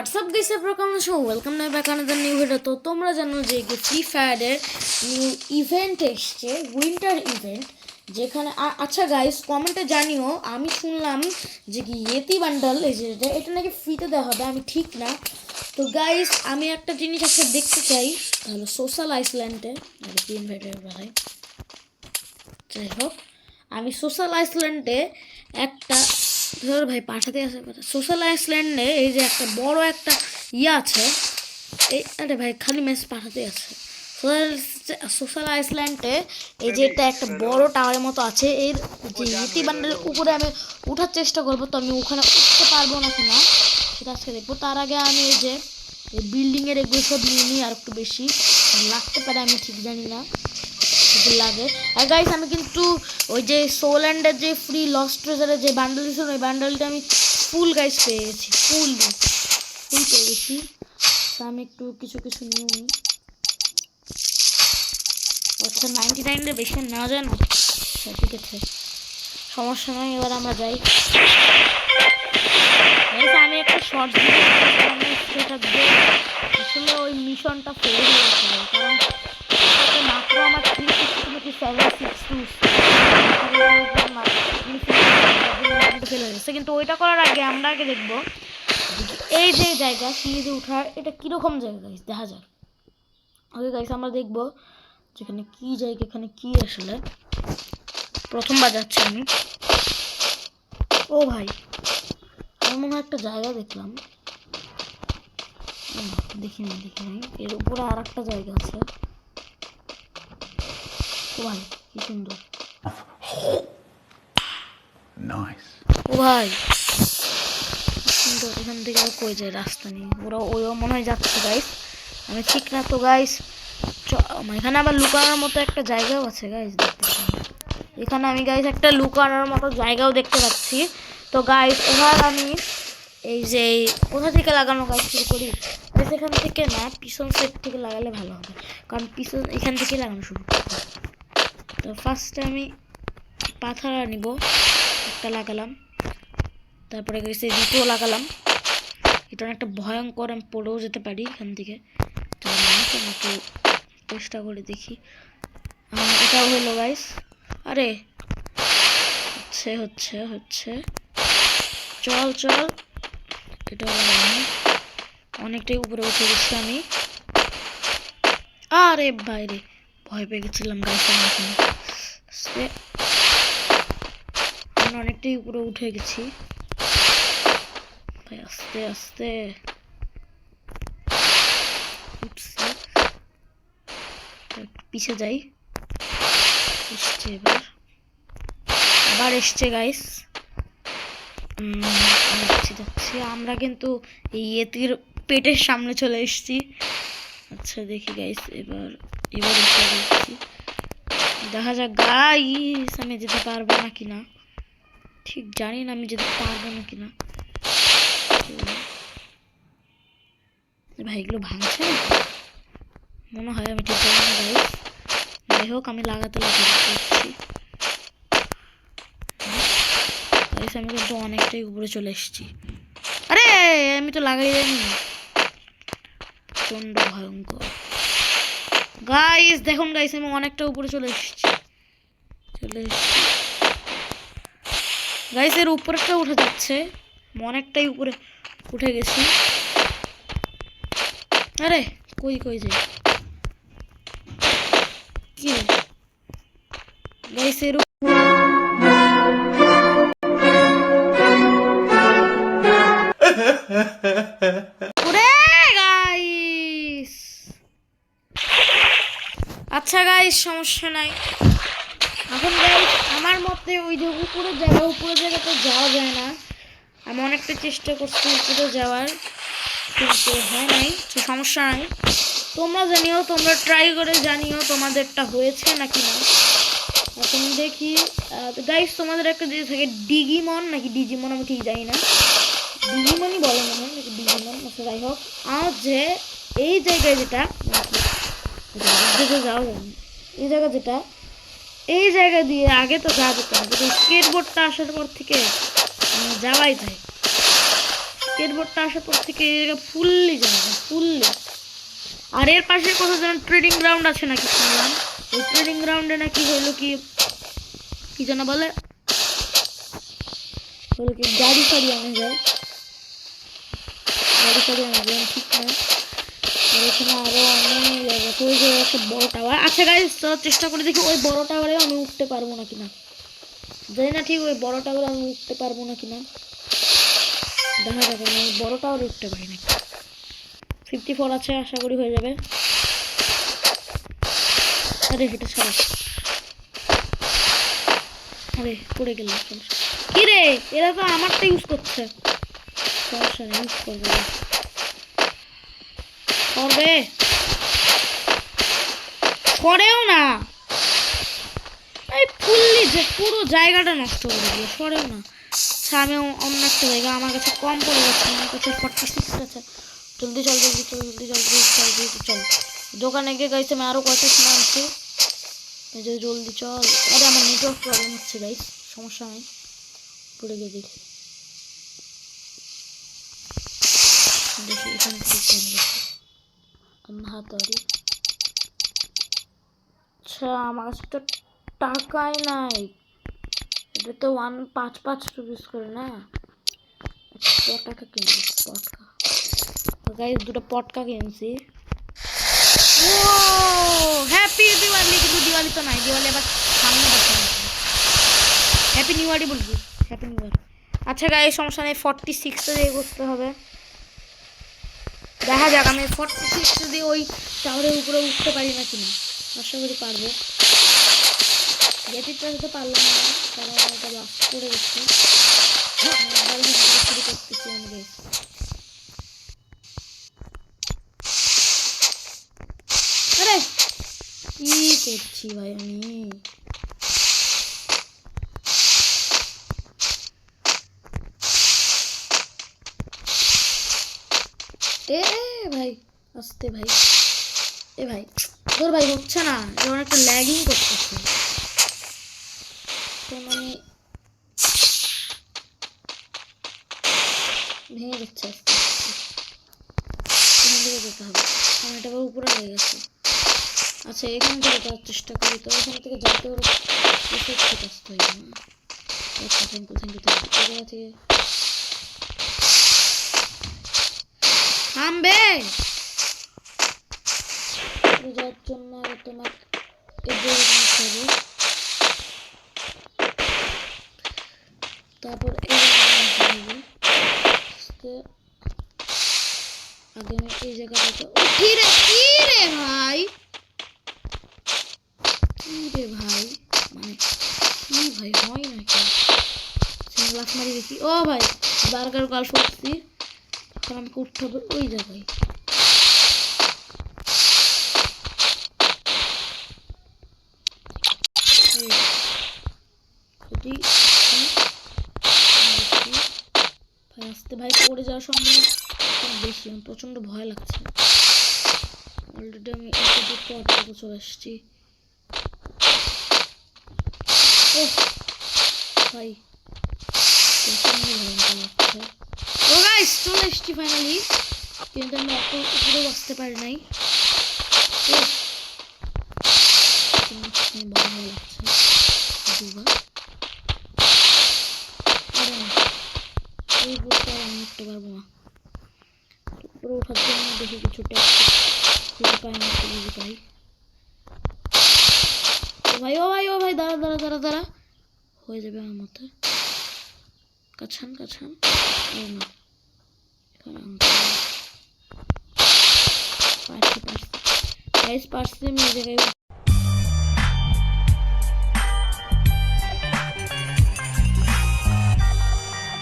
WhatsApp guys আপনারা so welcome নাই back another new video তো তোমরা জানো যে ফ্রি ফায়ারের নিউ ইভেন্ট এসছে উইন্টার ইভেন্ট যেখানে আচ্ছা গাইস কমেন্টে জানিও, আমি শুনলাম যে কি ইয়েতি বান্ডাল এই যে এটা- নাকি ফ্রিতে দেওয়া হবে, আমি ঠিক না। তো গাইস আমি একটা জিনিস একটা দেখতে চাই, তাহলে সোশ্যাল আইসল্যান্ডে আর কি ভাই? যাই হোক, আমি সোশ্যাল আইসল্যান্ডে একটা ধর ভাই পাঠাতে আসে কথা। সোশ্যাল আইসল্যান্ডে এই যে একটা বড় একটা ইয়ে আছে, এই আরে ভাই, খালি মেস পাঠাতে আছে। সোশ্যাল আইসল্যান্ডে এই যে এটা একটা বড় টাওয়ারের মতো আছে, এর যে ইতি বান্ডেলের উপরে আমি উঠার চেষ্টা করব, তো আমি ওখানে উঠতে পারব না সেটা আজকে দেখব। তার আগে আমি এই যে বিল্ডিংয়ের এগুলো সব নিয়ে নিই আর একটু বেশি লাগতে পারে আমি ঠিক জানি না। যদি লাগে। আর গাইস আমি কিন্তু ওই যে সোল্যান্ডের যে ফ্রি লস্ট ট্রেজারের যে বান্ডেল ছিল ওই বান্ডেলটা আমি ফুল গাইস পেয়ে গেছি ফুল ফুল পেয়ে গেছি আমি একটু কিছু কিছু নিয়ে নিই। আচ্ছা নাইনটি নাইনের বেশি নেওয়া যায় না? আচ্ছা ঠিক আছে। সমস্যা নয় এবার আমরা যাই। আমি একটা শর্ট সেটা আসলে ওই মিশনটা ফেল গেছে। কারণ মাত্র আমার ফেল কিন্তু ওইটা করার আগে আমরা আগে দেখব এই যে জায়গা সিঁড়িতে উঠার এটা কীরকম জায়গা গাইস দেখা যাক। ওকে গাইস আমরা দেখব যেখানে কি জায়গা এখানে কি আসলে। প্রথমবার যাচ্ছি আমি ও ভাই আমার মনে একটা জায়গা দেখলাম। ও না, দেখিনি দেখিনি এর উপরে আর একটা জায়গা আছে। ও ভাই কি সুন্দর Nice. ও ভাই সুন্দর এখান থেকে আর কই যায় রাস্তা নেই ওরা ওইও মনে হয় যাচ্ছে গাইস আমি ঠিক না তো গাইস এখানে আবার লুকানোর মতো একটা জায়গাও আছে গাইস দেখতে এখানে আমি গাইস একটা লুকানোর মতো জায়গাও দেখতে পাচ্ছি। তো গাইস এবার আমি এই যে কোথা থেকে লাগানো গাছ শুরু করি? গাইস এখান থেকে না পিছন সাইড থেকে লাগালে ভালো হবে। কারণ পিছন এখান থেকে লাগানো শুরু করতে। তো ফার্স্টে আমি পাথর নিব একটা লাগালাম। তারপরে গেছে দ্বিতীয় লাগালাম। এটা একটা ভয়ঙ্কর, আমি পড়েও যেতে পারি এখান থেকে। তো আমি একটু চেষ্টা করে দেখি। এটাও হলো গাইস আরে, হচ্ছে হচ্ছে হচ্ছে। চল চল। এটা অনেকটাই উপরে উঠে গেছি আমি। আরে বাইরে ভয় পেয়ে গেছিলাম গাইস আমি এখানে সে আমি অনেকটাই উপরে উঠে গেছি। ভাই, আস্তে আস্তে। পিছে যাই। এসছে এবার। আবার এসছে গাইস যাচ্ছি যাচ্ছি। আমরা কিন্তু এই ইয়েতির পেটের সামনে চলে এসেছি। আচ্ছা দেখি গাইস এবার এবার দেখা যাক গাইস আমি যেতে পারব না? ঠিক জানি না আমি যেতে পারব না। এ ভাই, এগুলো ভাঙছে মনে হয় আমি ঠিক জানি না গাইস যাই হোক, আমি লাগাতে লাগাতে আমি কিন্তু অনেকটাই উপরে চলে এসেছি। আরে, আমি তো লাগাই জানি প্রচণ্ড ভয়ঙ্কর। গাইস দেখুন গাইস আমি অনেকটা উপরে চলে এসেছি। চলে এসেছি। গাইস এর উপরেটা উঠে যাচ্ছে। অনেকটাই উপরে উঠে গেছি। আরে, কই কই যাই কি? গাইস এর আচ্ছা গাইস সমস্যা নাই। এখন গাইস আমার মতে ওই যে উপরে জায়গা উপরে জায়গাতে যাওয়া যায় না। আমি অনেকটা চেষ্টা করছি উপরে যাওয়ার, কিন্তু হয়, নাই সমস্যা নাই। তোমরা জানিও, তোমরা ট্রাই করে জানিও তোমাদেরটা হয়েছে নাকি না। এখন দেখি গাইস তোমাদের একটা যে থাকে ডিগিমন নাকি ডিজিমন আমি ঠিক জানি না। ডিজিমনই বলে মনে হয়, নাকি ডিজিমন আচ্ছা যাই হোক। আর যে এই জায়গায় যেটা যাওয়া। এই জায়গা যেটা, এই জায়গা দিয়ে আগে তো যাওয়া যেত কিন্তু স্কেট বোর্ডটা আসার পর থেকে যাওয়াই যায়। স্কেটবোর্ডটা আসার পর থেকে এই জায়গা ফুললি জায়গা, ফুললি। আর এর পাশে কোথাও যেন ট্রেডিং গ্রাউন্ড আছে নাকি শুনলাম? ওই ট্রেডিং গ্রাউন্ডে নাকি হলো কি কি যেন বলে? হলো কি, গাড়ি ফাড়ি আনা যায়। গাড়ি ফাড়ি আনা যায়, ঠিক না। এখানে আরও অনেক একটা বড় টাওয়ার আচ্ছা গাইজ চেষ্টা করে দেখি ওই বড় টাওয়ারে আমি উঠতে পারব না কিনা। জানি না ঠিক ওই বড় টাওয়ারে আমি উঠতে পারব না কিনা। দেখা যাবে আমি বড় টাওয়ারে উঠতে পারি নাকি। ফিফটি ফোর আছে, আশা করি হয়ে যাবে। আরে হেঁটে ছাড়ো। আরে, পড়ে সমস্যা। কি রে এরা তো আমারটা ইউজ করছে। সমস্যা ইউজ করবে। না। করবে? করেও না। এই ফুললি যে পুরো জায়গাটা নষ্ট করে দিল, সরেও না। আচ্ছা আমি অন্য একটা জায়গা, আমার কাছে কম পড়ে যাচ্ছে আমার কাছে আছে। জলদি চল জলদি চল জলদি জলদি জলদি, চল। দোকানে গিয়ে গাইছে আমি আরও কয়টা সময় আনছি। জলদি, চল। আরে, আমার নেটওয়ার্ক প্রবলেম হচ্ছে গাইস সমস্যা নেই। পড়ে গিয়ে দেখি। দেখি, এখান কোন হাতারি আচ্ছা আমার কাছে তো টাকাই নাই। এটা তো ওয়ান পাঁচ পাঁচ রুপিস করে না? আচ্ছা, ক টাকা কিনবি পটকা। গাইস দুটো পটকা কিনছি। ও হ্যাপি দিওয়ালি কিন্তু দিওয়ালি তো নাই। দিওয়ালি আবার সামনে বসে হ্যাপি নিউ ইয়ারই বলবি? হ্যাপি নিউ ইয়ার আচ্ছা গাইস সমস্যা নেই ফর্টি সিক্সটা দিয়ে করতে হবে। দেখা যাক, আমি ফর্টি সিক্স যদি ওই টাওয়ারের উপরে উঠতে পারি না। কিনা আশা করি পারব। গেটিটা হতে পারলাম না, কারণ এটা লাস্ট করে কি করছি ভাই আমি? এ ভাই, আসতে ভাই। এ ভাই তোর ভাই, হচ্ছে না যেমন একটা ল্যাগিং করতেছে। তো মানে ভেঙে যাচ্ছে এখান থেকে যেতে হবে। আমার উপরে হয়ে গেছে। আচ্ছা এখান থেকে যাওয়ার চেষ্টা করি। তো এখান থেকে যাতে ওর ঠিক আসতে থ্যাংক ইউ থ্যাংক ইউ থেকে থামবে? যাওয়ার জন্য তোমার তারপর এই আগে আমি জায়গাটাতে কি রে কি রে ভাই? কি রে ভাই? মানে কি ভাই হয় নাকি? লাফ মারি দেখি। ও ভাই বার্গার গাল করছি। এখন উঠতে হবে ওই জায়গায় আসতে ভাই পড়ে যাওয়ার সম্ভাবনা বেশি আমার প্রচণ্ড ভয় লাগছে অলরেডি আমি চলে এসেছি ও ভাই প্রচণ্ড ভয়ঙ্কর লাগছে গাইস চলে এসেছি ফাইনালি কিন্তু আমি অত উপরে বসতে পারি নাই। এই বুকটা আমি পাই না পাই। ভাই ভাই, ও ভাই, দাঁড়া হয়ে যাবে আমার মতে। কাছান কাছান পারছি আমি এই জায়গায়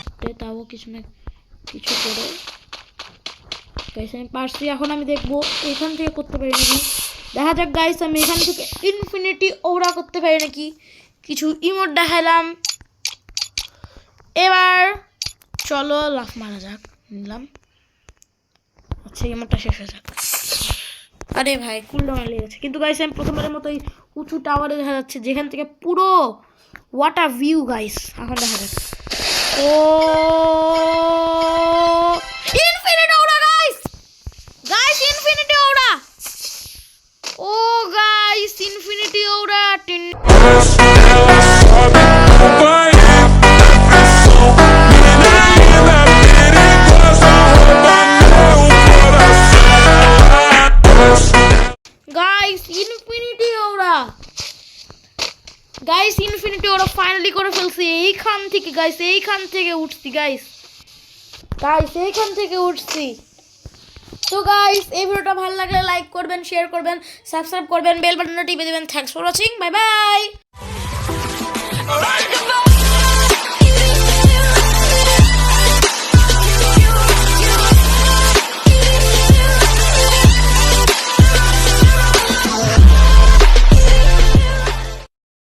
উঠতে, তাও কিছু না কিছু করে। গাইস আমি পারছি এখন আমি দেখব এখান থেকে করতে পারি নাকি? দেখা যাক গাইস আমি এখান থেকে ইনফিনিটি ওরা করতে পারি নাকি কিছু ইমোট দেখালাম এবার চলো লাফ মারা যাক। নিলাম আচ্ছা এই আমারটা শেষ হয়ে যাক। আরে ভাই কুলডাউন লেগে গেছে। কিন্তু গাইস আমি প্রথমবারের মতো এই উঁচু টাওয়ারে দেখা যাচ্ছে, যেখান থেকে পুরো হোয়াট ওয়াটা ভিউ গাইস এখন দেখা যাচ্ছে ও ইনফিনিটি ওরা গাইস গাইস ফেলছি এইখান থেকে গাইস এইখান থেকে উঠছি গাইস গাইস এইখান থেকে উঠছি। তো গাইস এই ভিডিওটা ভালো লাগলে লাইক করবেন শেয়ার করবেন সাবস্ক্রাইব করবেন বেল বাটনটা টিপে দেবেন। Thanks for watching bye bye.